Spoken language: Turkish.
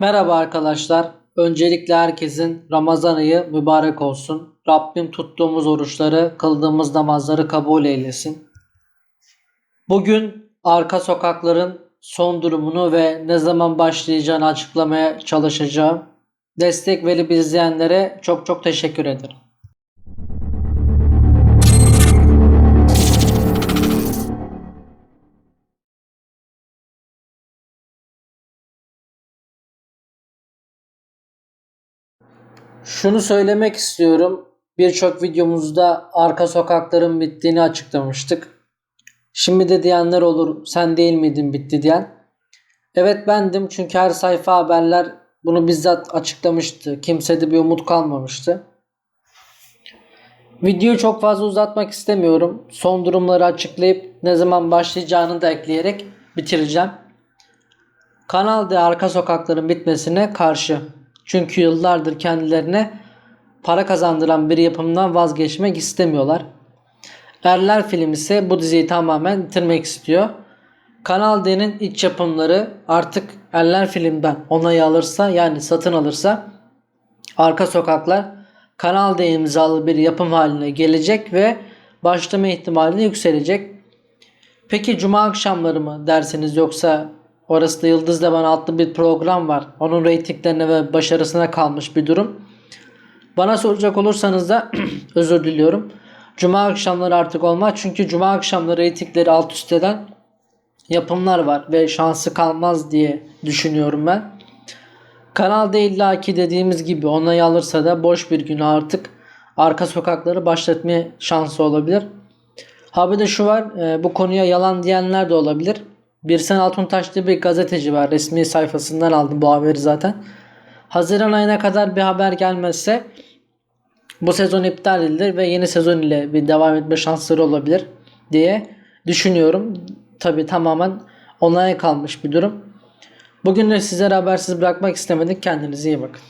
Merhaba arkadaşlar. Öncelikle herkesin Ramazan ayı mübarek olsun. Rabbim tuttuğumuz oruçları, kıldığımız namazları kabul eylesin. Bugün arka sokakların son durumunu ve ne zaman başlayacağını açıklamaya çalışacağım. Destek verip izleyenlere çok çok teşekkür ederim. Şunu söylemek istiyorum. Birçok videomuzda arka sokakların bittiğini açıklamıştık. Şimdi de diyenler olur sen değil miydin bitti diyen. Evet bendim çünkü her sayfa haberler bunu bizzat açıklamıştı. Kimsede bir umut kalmamıştı. Videoyu çok fazla uzatmak istemiyorum. Son durumları açıklayıp ne zaman başlayacağını da ekleyerek bitireceğim. Kanal D arka sokakların bitmesine karşı. Çünkü yıllardır kendilerine para kazandıran bir yapımdan vazgeçmek istemiyorlar. Erler Film ise bu diziyi tamamen bitirmek istiyor. Kanal D'nin iç yapımları artık Erler Film'den onayı alırsa yani satın alırsa Arka Sokaklar Kanal D imzalı bir yapım haline gelecek ve başlama ihtimali yükselecek. Peki cuma akşamları mı dersiniz yoksa orası da Yıldız Levan adlı bir program var. Onun reytinglerine ve başarısına kalmış bir durum. Bana soracak olursanız da özür diliyorum. Cuma akşamları artık olmaz. Çünkü cuma akşamları reytingleri alt üst eden yapımlar var ve şansı kalmaz diye düşünüyorum ben. Kanal D illaki dediğimiz gibi onayı alırsa da boş bir gün artık arka sokakları başlatmaya şansı olabilir. Ha bir de şu var e, bu konuya yalan diyenler de olabilir. Birsen Altuntaş diye bir gazeteci var. Resmi sayfasından aldım bu haberi zaten. Haziran ayına kadar bir haber gelmezse bu sezon iptal edilir ve yeni sezon ile bir devam etme şansları olabilir diye düşünüyorum. Tabi tamamen onaya kalmış bir durum. Bugün de sizlere habersiz bırakmak istemedik. Kendinize iyi bakın.